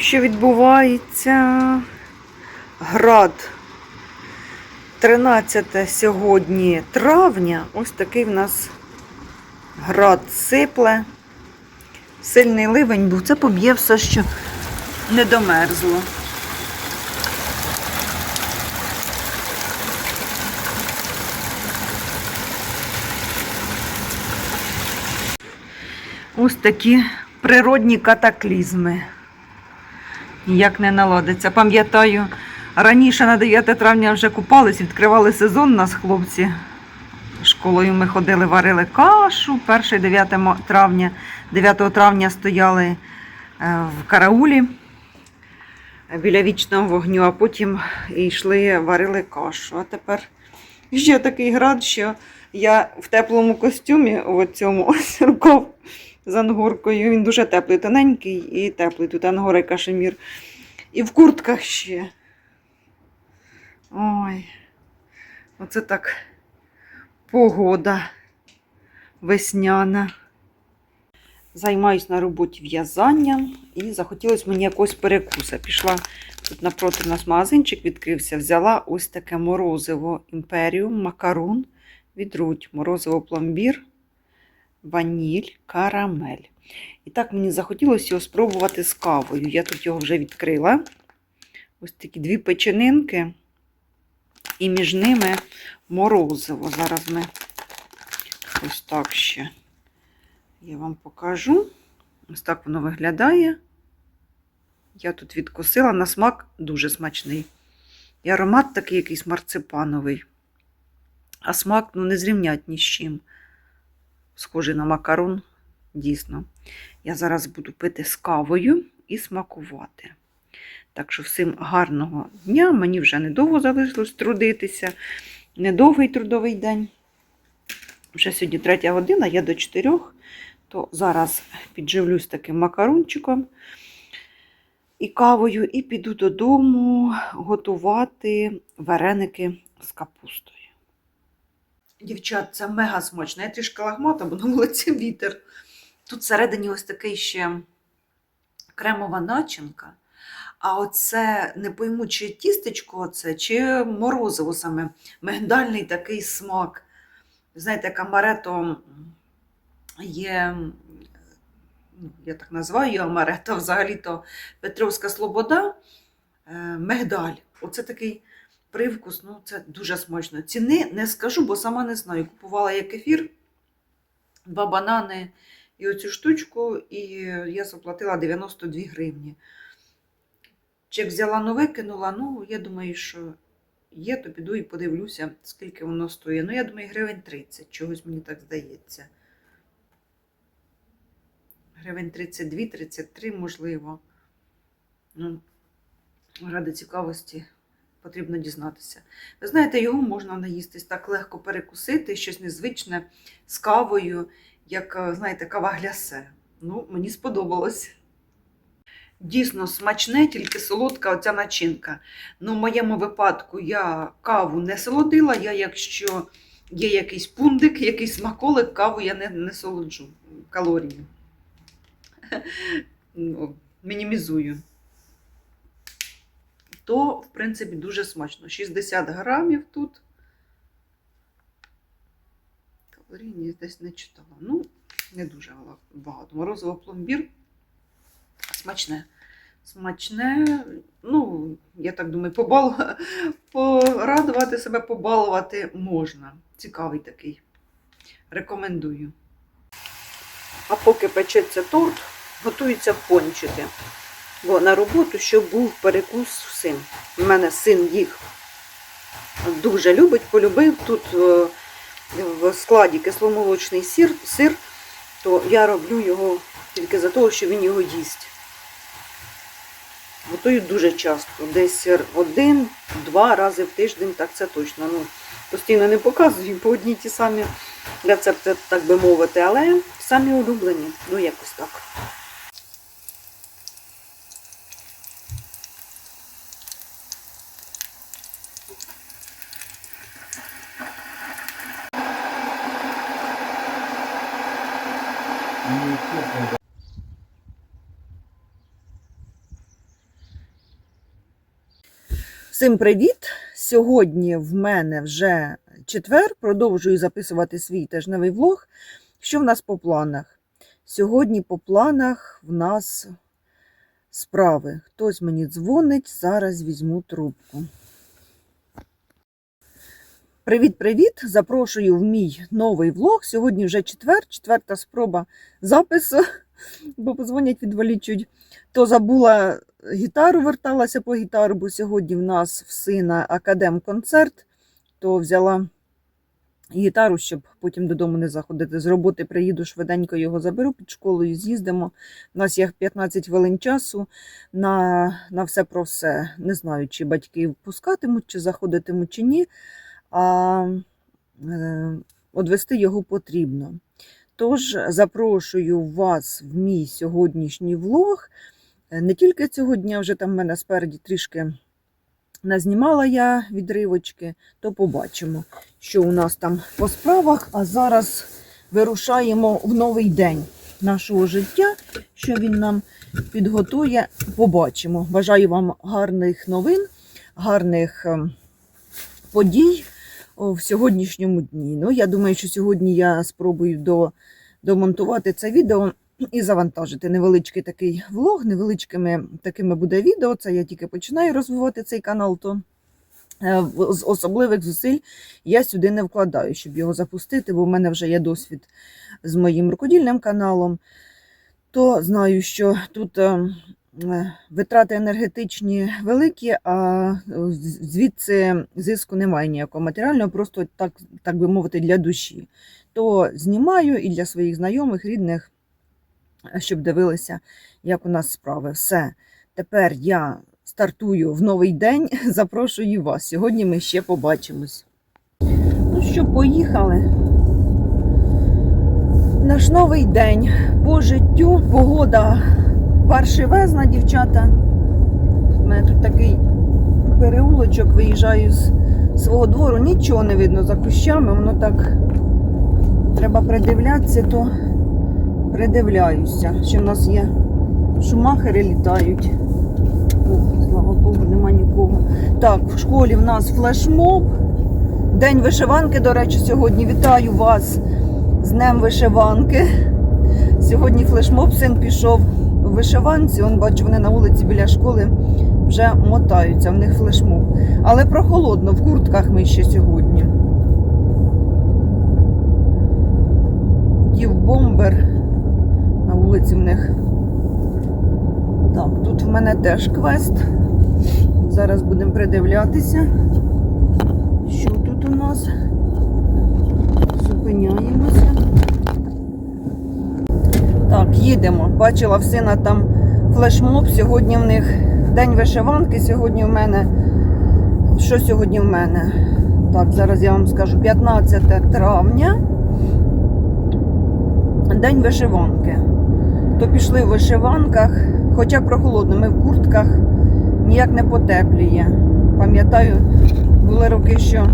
що відбувається. Град. 13 сьогодні травня. Ось такий в нас град сипле. Сильний ливень був. Це поб'є все, що не домерзло. Ось такі природні катаклізми. Ніяк не наладиться. Пам'ятаю, раніше на 9 травня вже купались, відкривали сезон нас хлопці. Школою ми ходили, варили кашу. 1 9 травня, 9 травня стояли е, в караулі біля вічного вогню, а потім йшли, варили кашу. А тепер ще такий град, що я в теплому костюмі, в цьому ось рукав з ангоркою. Він дуже теплий, тоненький і теплий. Тут ангора і кашемір. І в куртках ще. Ой, оце так погода весняна. Займаюсь на роботі в'язанням і захотілося мені якогось перекуса. Пішла тут напроти нас магазинчик відкрився, взяла ось таке морозиво імперіум, макарон від Руть, морозиво пломбір, ваніль, карамель. І так мені захотілося його спробувати з кавою. Я тут його вже відкрила. Ось такі дві печенинки. І між ними морозиво. Зараз ми ось так ще я вам покажу. Ось так воно виглядає. Я тут відкусила на смак дуже смачний. І аромат такий якийсь марципановий. А смак ну, не зрівнять ні з чим. Схожий на макарон, дійсно. Я зараз буду пити з кавою і смакувати. Так що всім гарного дня. Мені вже недовго залишилось трудитися. Недовгий трудовий день. Вже сьогодні третя година, я до 4, то зараз підживлюсь таким макарончиком і кавою, і піду додому готувати вареники з капустою. Дівчат, це мега смачно. Я трішки лагмата, бо на вулиці вітер. Тут всередині ось такий ще кремова начинка. А оце не пойму, чи тістечко оце, чи морозиво саме, мигдальний такий смак. Знаєте, як амарето є, ну, я так називаю її амарето, взагалі-то Петровська Слобода, е, мигдаль. Оце такий привкус, ну це дуже смачно. Ціни не скажу, бо сама не знаю. Купувала я кефір, два банани і оцю штучку, і я заплатила 92 гривні. Чек взяла, ну викинула. Ну, я думаю, що є, то піду і подивлюся, скільки воно стоїть. Ну, я думаю, гривень 30, чогось мені так здається. Гривень 32-33, можливо. Ну, ради цікавості потрібно дізнатися. Ви знаєте, його можна наїстись так легко перекусити, щось незвичне з кавою, як, знаєте, кава глясе. Ну, мені сподобалось. Дійсно смачне, тільки солодка оця начинка. Ну, в моєму випадку я каву не солодила, я, якщо є якийсь пундик, якийсь смаколик, каву я не, не солоджу калорії. Ну, Мінімізую. То, в принципі, дуже смачно. 60 грамів тут. Калорійні десь не читала. Ну, не дуже багато. Морозово пломбір. Смачне. Смачне, ну, я так думаю, побал... порадувати себе, побалувати можна. Цікавий такий. Рекомендую. А поки печеться торт, готуються пончики. Бо на роботу, щоб був перекус всім. У мене син їх дуже любить, полюбив. Тут е, в складі кисломолочний сир, сир, то я роблю його тільки за того, що він його їсть. Готую дуже часто, десь один-два рази в тиждень, так це точно. Ну, Постійно не показую по одній ті самі рецепти, так би мовити, але самі улюблені, ну якось так. Всім привіт! Сьогодні в мене вже четвер. Продовжую записувати свій тижневий влог. Що в нас по планах? Сьогодні по планах в нас справи. Хтось мені дзвонить, зараз візьму трубку. Привіт-привіт! Запрошую в мій новий влог. Сьогодні вже четвер, четверта спроба запису, бо позвонять відволічуть. То забула гітару, верталася по гітару, бо сьогодні в нас в сина академ-концерт, то взяла гітару, щоб потім додому не заходити. З роботи приїду швиденько його заберу під школою, з'їздимо. У нас є 15 хвилин часу на, на все про все. Не знаю, чи батьки впускатимуть, чи заходитимуть, чи ні. А е, одвести його потрібно. Тож запрошую вас в мій сьогоднішній влог. Е, Не тільки цього дня, вже там в мене спереді трішки назнімала я відривочки, то побачимо, що у нас там по справах. А зараз вирушаємо в новий день нашого життя, що він нам підготує. Побачимо. Бажаю вам гарних новин, гарних ем, подій в сьогоднішньому дні. Ну, я думаю, що сьогодні я спробую до, домонтувати це відео і завантажити невеличкий такий влог, невеличкими такими буде відео. Це я тільки починаю розвивати цей канал, то е, з особливих зусиль я сюди не вкладаю, щоб його запустити, бо в мене вже є досвід з моїм рукодільним каналом. То знаю, що тут е, витрати енергетичні великі, а е, звідси зиску немає ніякого матеріального, просто так, так би мовити, для душі. То знімаю і для своїх знайомих, рідних, щоб дивилися, як у нас справи. Все. Тепер я стартую в новий день. Запрошую вас. Сьогодні ми ще побачимось. Ну що, поїхали. Наш новий день по життю, погода паршивезна, дівчата. У мене тут такий переулочок, виїжджаю з свого двору, нічого не видно за кущами, воно так треба придивлятися, то придивляюся. Ще в нас є шумахери літають. О, слава Богу, нема нікого. Так, в школі в нас флешмоб. День вишиванки, до речі, сьогодні вітаю вас з Днем вишиванки. Сьогодні флешмоб син пішов вишиванці. Он бачу, вони на вулиці біля школи вже мотаються, в них флешмоб. Але прохолодно, в куртках ми ще сьогодні. Дів бомбер на вулиці в них. Так, тут в мене теж квест. Зараз будемо придивлятися. Що тут у нас? Зупиняємося. Так, їдемо. Бачила в сина там флешмоб. Сьогодні в них день вишиванки. Сьогодні в мене. Що сьогодні в мене? Так, зараз я вам скажу 15 травня. День вишиванки. То пішли в вишиванках, хоча прохолодно, ми в куртках ніяк не потепліє. Пам'ятаю, були роки, що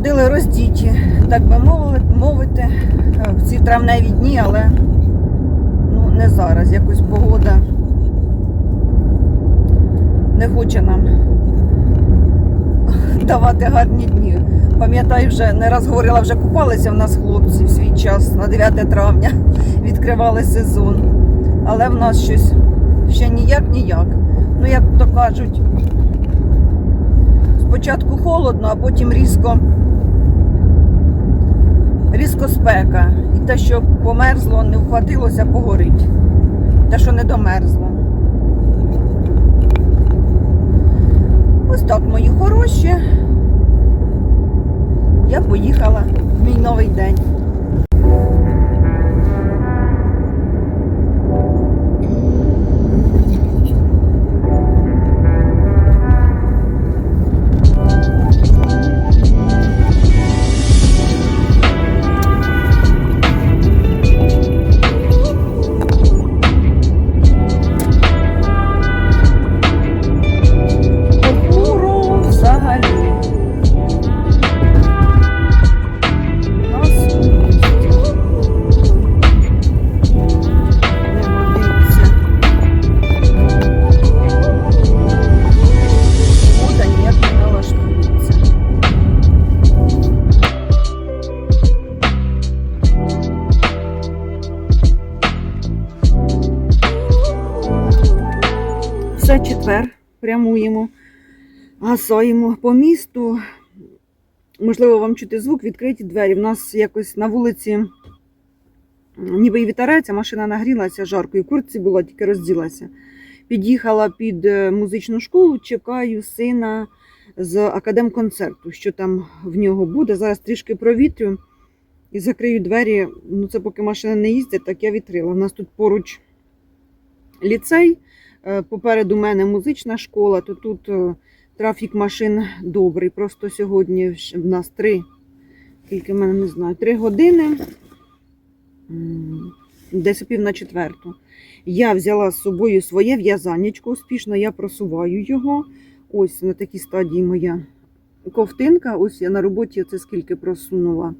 ходили роздіті, так би мовити, е, в ці травневі дні, але ну, не зараз. Якось погода не хоче нам давати гарні дні. Пам'ятаю, вже не раз говорила, вже купалися в нас хлопці в свій час на 9 травня відкривали сезон. Але в нас щось ще ніяк ніяк. Ну, як то кажуть, спочатку холодно, а потім різко, різко спека. І те, що померзло, не вхватилося, погорить. Те, що не домерзло. Ось так, мої хороші. Я поїхала в мій новий день. Тепер прямуємо, гасаємо по місту. Можливо, вам чути звук, відкриті двері. В нас якось на вулиці ніби і вітерець, а машина нагрілася жарко, і в куртці була, тільки розділася. Під'їхала під е, музичну школу, чекаю сина з академконцерту, що там в нього буде. Зараз трішки провітрю і закрию двері. Ну, це поки машина не їздить, так я відкрила. У нас тут поруч ліцей, попереду мене музична школа, то тут е, трафік машин добрий. Просто сьогодні в нас три, тільки мене не знаю, три години, десь о пів на четверту. Я взяла з собою своє в'язаннячко, успішно я просуваю його. Ось на такій стадії моя ковтинка. Ось я на роботі це скільки просунула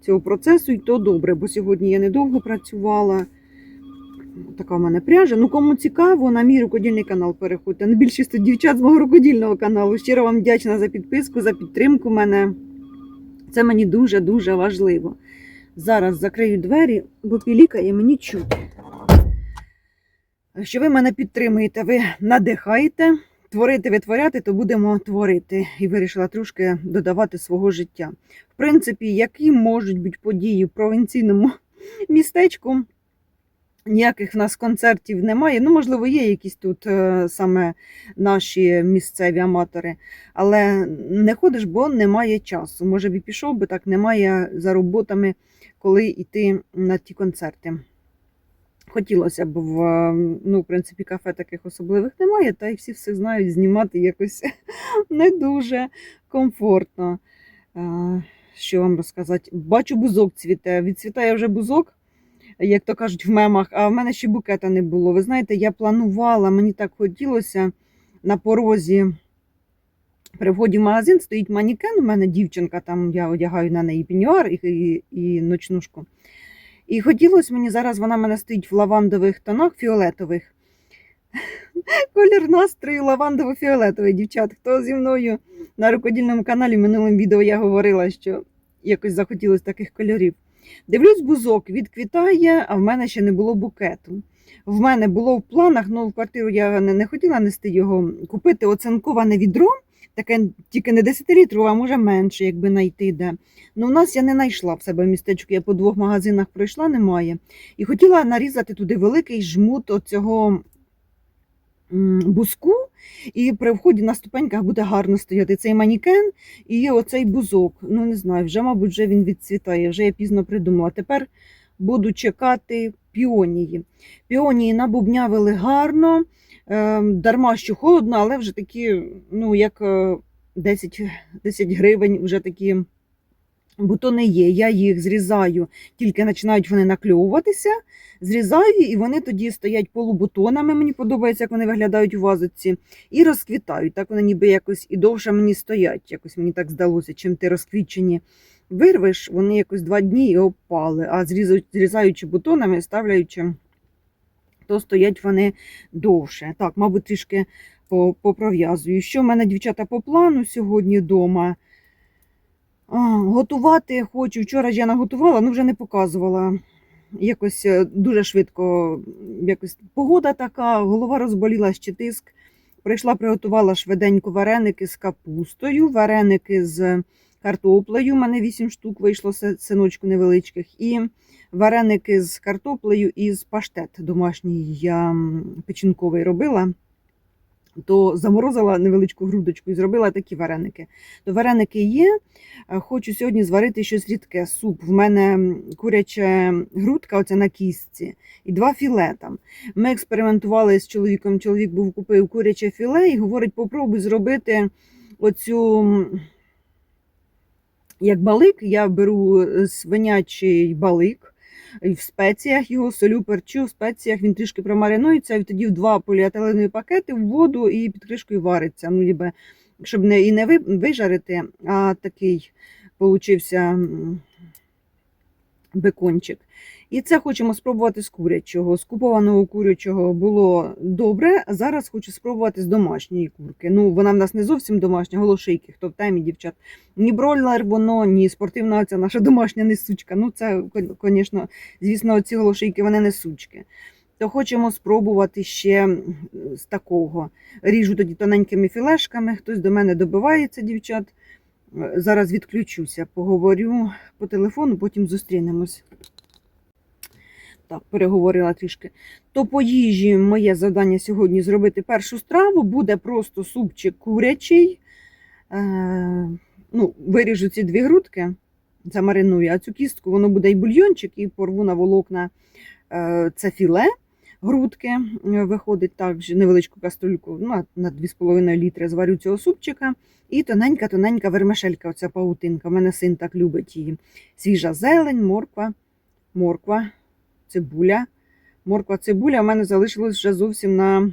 цього процесу, і то добре, бо сьогодні я недовго працювала. Така в мене пряжа. Ну, кому цікаво, на мій рукодільний канал переходьте. На більшість дівчат з мого рукодільного каналу. Щиро вам вдячна за підписку, за підтримку мене. Це мені дуже-дуже важливо. Зараз закрию двері, бо пілікає мені чути. Що ви мене підтримуєте, ви надихаєте. Творити, витворяти, то будемо творити. І вирішила трошки додавати свого життя. В принципі, які можуть бути події в провінційному містечку? Ніяких в нас концертів немає. Ну, можливо, є якісь тут е, саме наші місцеві аматори, але не ходиш, бо немає часу. Може б і пішов би так, немає за роботами, коли йти на ті концерти. Хотілося б в ну, в принципі, кафе таких особливих немає, та й всі все знають, знімати якось не дуже комфортно. Е, Що вам розказати? Бачу, бузок цвіте. Відцвітає вже бузок, як то кажуть, в мемах, а в мене ще букета не було. Ви знаєте, я планувала, мені так хотілося на порозі. При вході в магазин стоїть манікен. У мене дівчинка, там я одягаю на неї піньюар і, і, і ночнушку. І хотілося мені зараз вона мене стоїть в лавандових тонах фіолетових. Колір настрою лавандово-фіолетовий, дівчат. Хто зі мною на рукодільному каналі в минулому відео я говорила, що якось захотілося таких кольорів. Дивлюсь, бузок відквітає, а в мене ще не було букету. В мене було в планах, ну в квартиру я не, не хотіла нести його, купити оцинковане відро, таке тільки не 10 літрів, а може менше, якби знайти де. Ну, у нас я не знайшла в себе в містечку, я по двох магазинах пройшла, немає. І хотіла нарізати туди великий жмут оцього бузку, і при вході на ступеньках буде гарно стояти цей манікен і оцей бузок. Ну, не знаю, вже, мабуть, вже він відцвітає, вже я пізно придумала. Тепер буду чекати піонії. Піонії набубнявили гарно, е, дарма що холодно, але вже такі, ну, як е, 10, 10 гривень, вже такі бутони є. Я їх зрізаю, тільки починають вони накльовуватися. Зрізаю, і вони тоді стоять полубутонами. Мені подобається, як вони виглядають у вазочці, і розквітають. Так вони ніби якось і довше мені стоять. Якось мені так здалося, чим ти розквічені вирвеш, вони якось два дні і опали. А зрізаючи бутонами, ставляючи, то стоять вони довше. Так, мабуть, трішки попров'язую. Що в мене, дівчата, по плану сьогодні вдома? Готувати хочу. Вчора я наготувала, ну вже не показувала. Якось е, дуже швидко, якось погода така, голова розболіла ще тиск. Прийшла, приготувала швиденько вареники з капустою, вареники з картоплею. У мене 8 штук вийшло синочку невеличких. І вареники з картоплею і з паштет домашній я печінковий робила. То заморозила невеличку грудочку і зробила такі вареники. То вареники є. Е, Хочу сьогодні зварити щось рідке. Суп. В мене куряча грудка, оця на кістці, і два філе там. Ми експериментували з чоловіком. Чоловік був купив куряче філе і говорить: попробуй зробити оцю. Як балик, я беру е, свинячий балик, і в спеціях його солю, перчу, в спеціях він трішки промаринується, і тоді в два поліетиленові пакети в воду і під кришкою вариться. Ну, ніби, щоб не, і не ви- вижарити, а такий получився бекончик. І це хочемо спробувати з курячого. З купованого курячого було добре. Зараз хочу спробувати з домашньої курки. Ну, вона в нас не зовсім домашня, голошийки, хто в темі, дівчат. Ні бройлер, воно, ні спортивна ця наша домашня не сучка. Ну, це, звісно, звісно, ці голошийки вони не сучки. то хочемо спробувати ще з такого. Ріжу тоді тоненькими філешками. Хтось до мене добивається, дівчат. Е, Зараз відключуся, поговорю по телефону, потім зустрінемось. Так, переговорила трішки. То по їжі моє завдання сьогодні зробити першу страву. Буде просто супчик курячий. Е, ну, виріжу ці дві грудки, замариную, а цю кістку воно буде і бульйончик, і порву на волокна е, це філе. Грудки е, виходить так, невеличку каструльку ну, на 2,5 літри зварю цього супчика. І тоненька-тоненька вермишелька, оця паутинка. У мене син так любить її. Свіжа зелень, морква, морква, цибуля. Морква, цибуля. У мене залишилось вже зовсім на,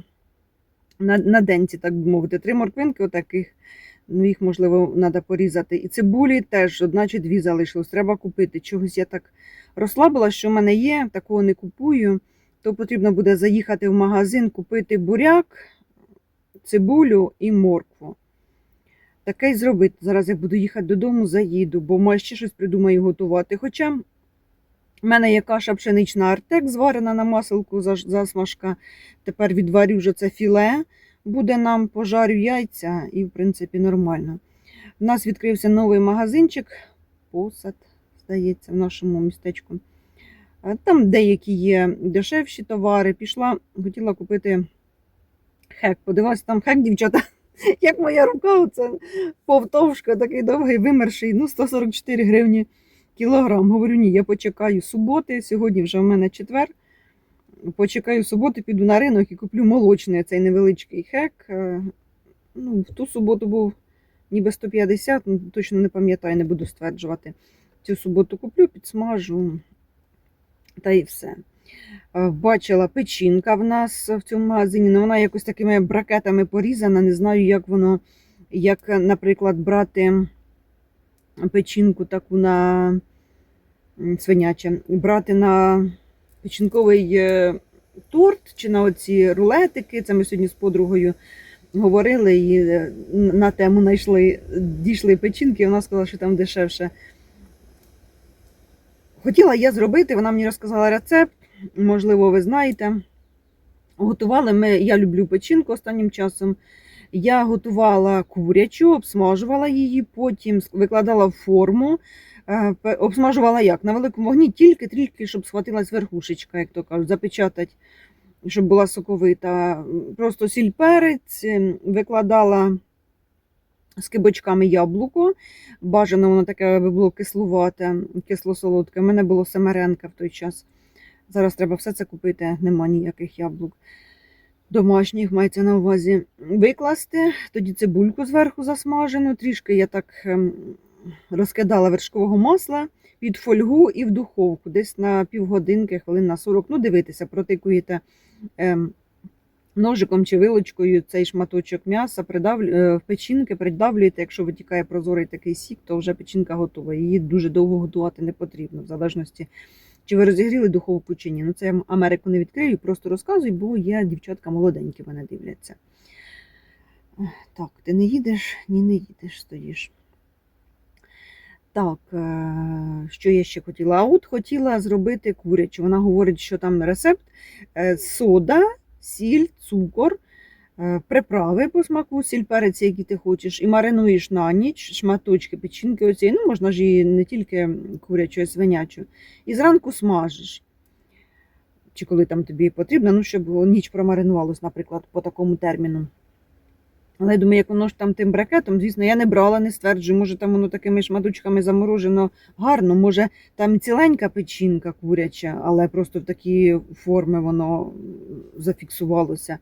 на, на денці, так би мовити. Три морквинки отаких. Ну, їх, можливо, треба порізати. І цибулі теж одна чи дві залишилось. Треба купити. Чогось я так розслабила, що в мене є, такого не купую. То потрібно буде заїхати в магазин, купити буряк, цибулю і моркву. Таке й зробити. Зараз як буду їхати додому, заїду, бо може ще щось придумаю готувати. Хоча в мене є каша пшенична артек, зварена на маселку засмажка. Тепер відварю вже це філе. Буде нам пожарю яйця і, в принципі, нормально. У нас відкрився новий магазинчик, посад, здається, в нашому містечку. Е, Там деякі є дешевші товари. Пішла, хотіла купити хек. Подивилася, там хек, дівчата, як моя рука, оце повтовшка, такий довгий вимерший, ну 144 гривні кілограм. Говорю, ні, я почекаю суботи. Сьогодні вже в мене четвер. Почекаю суботи, піду на ринок і куплю молочний цей невеличкий хек. Е, Ну, в ту суботу був ніби 150, ну, точно не пам'ятаю, не буду стверджувати. Цю суботу куплю, підсмажу та і все. Е, Бачила печінка в нас в цьому магазині, але вона якось такими бракетами порізана. Не знаю, як воно, як, наприклад, брати печінку таку на свиняче, брати на печінковий е, торт чи на оці рулетики. Це ми сьогодні з подругою говорили і е, на тему знайшли, дійшли печінки, і вона сказала, що там дешевше. Хотіла я зробити, вона мені розказала рецепт, можливо, ви знаєте. Готували ми, я люблю печінку останнім часом. Я готувала курячу, обсмажувала її, потім викладала в форму. Е, Обсмажувала як? На великому вогні, тільки-тільки, щоб схватилась верхушечка, як то кажуть, запечатати, щоб була соковита. Просто сіль перець, ем, викладала з кибочками яблуко. Бажано воно таке аби було кислувате, кисло-солодке. У мене було семеренка в той час. Зараз треба все це купити, нема ніяких яблук. Домашніх мається на увазі викласти, тоді цибульку зверху засмажену. Трішки я так ем, розкидала вершкового масла під фольгу і в духовку, десь на півгодинки, хвилин на 40. Ну, дивитися, протикуєте ем, ножиком чи вилочкою цей шматочок м'яса, е, в печінки придавлюєте. Якщо витікає прозорий такий сік, то вже печінка готова. Її дуже довго готувати не потрібно, в залежності, чи ви розігріли духовку чи. Ну, це я Америку не відкрию, просто розказую, бо є дівчатка молоденькі мене дивляться. Так, ти не їдеш? Ні, не їдеш, стоїш. Так, е, що я ще хотіла? А от хотіла зробити курячу. Вона говорить, що там рецепт е, сода, сіль, цукор, приправи по смаку, сіль перець, які ти хочеш, і маринуєш на ніч шматочки печінки оцієї. Ну, можна ж і не тільки курячу, свинячу. І зранку смажиш. Чи коли там тобі потрібно, ну, щоб ніч промаринувалось, наприклад, по такому терміну. Але я думаю, як воно ж там тим бракетом, звісно, я не брала, не стверджую, може там воно такими шматочками заморожено гарно, може там ціленька печінка куряча, але просто в такі форми воно зафіксувалося.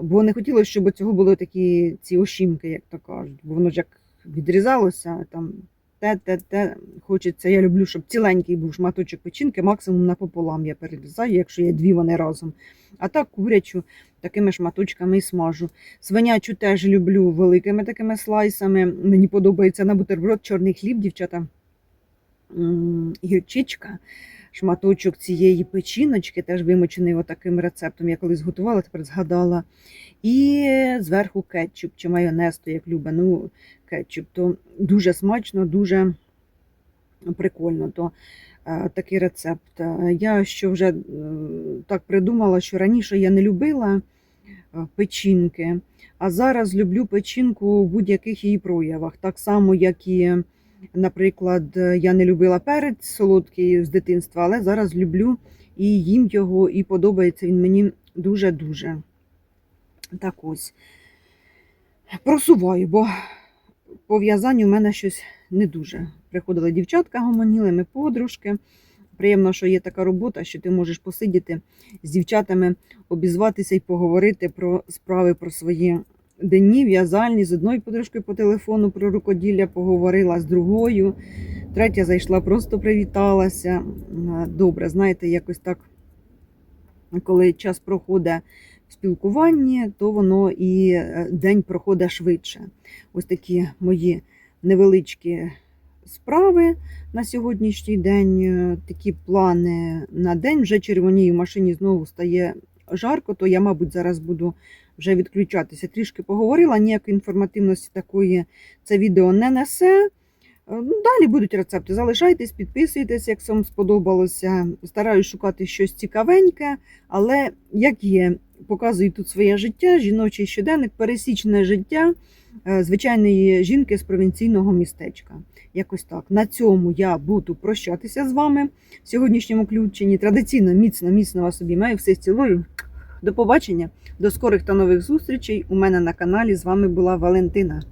Бо не хотілося, щоб цього були такі ці ошімки, як то кажуть, бо воно ж як відрізалося, там те, те, те. Хочеться, я люблю, щоб ціленький був шматочок печінки, максимум напополам я перерізаю, якщо є дві вони разом. А так курячу такими шматочками і смажу. Свинячу теж люблю великими такими слайсами. Мені подобається на бутерброд чорний хліб, дівчата. Гірчичка, шматочок цієї печіночки, теж вимочений отаким рецептом. Я колись готувала, тепер згадала. І зверху кетчуп чи майонез, то як любе, ну, кетчуп. То дуже смачно, дуже прикольно, то е, такий рецепт. Е, Я що вже е, так придумала, що раніше я не любила печінки, а зараз люблю печінку у будь-яких її проявах. Так само, як і, наприклад, е, я не любила перець солодкий з дитинства, але зараз люблю і їм його, і подобається він мені дуже-дуже. Так ось. Просуваю, бо по в'язанню в мене щось не дуже. Приходили дівчатка, гомоніли, ми подружки. Приємно, що є така робота, що ти можеш посидіти з дівчатами, обізватися і поговорити про справи про свої денні, в'язальні. З одною подружкою по телефону про рукоділля поговорила, з другою. Третя зайшла, просто привіталася. Добре, знаєте, якось так, коли час проходить в спілкуванні, то воно і е, день проходить швидше. Ось такі мої невеличкі справи на сьогоднішній день, е, такі плани на день. Вже червонію в машині знову стає жарко, то я, мабуть, зараз буду вже відключатися. Трішки поговорила, ніякої інформативності такої це відео не несе. Е, Ну, далі будуть рецепти. Залишайтесь, підписуйтесь, як вам сподобалося. Стараюсь шукати щось цікавеньке, але як є, показую тут своє життя, жіночий щоденник, пересічне життя е, звичайної жінки з провінційного містечка. Якось так. На цьому я буду прощатися з вами в сьогоднішньому включенні. Традиційно міцно, міцно вас обіймаю. Все цілую. До побачення, до скорих та нових зустрічей. У мене на каналі з вами була Валентина.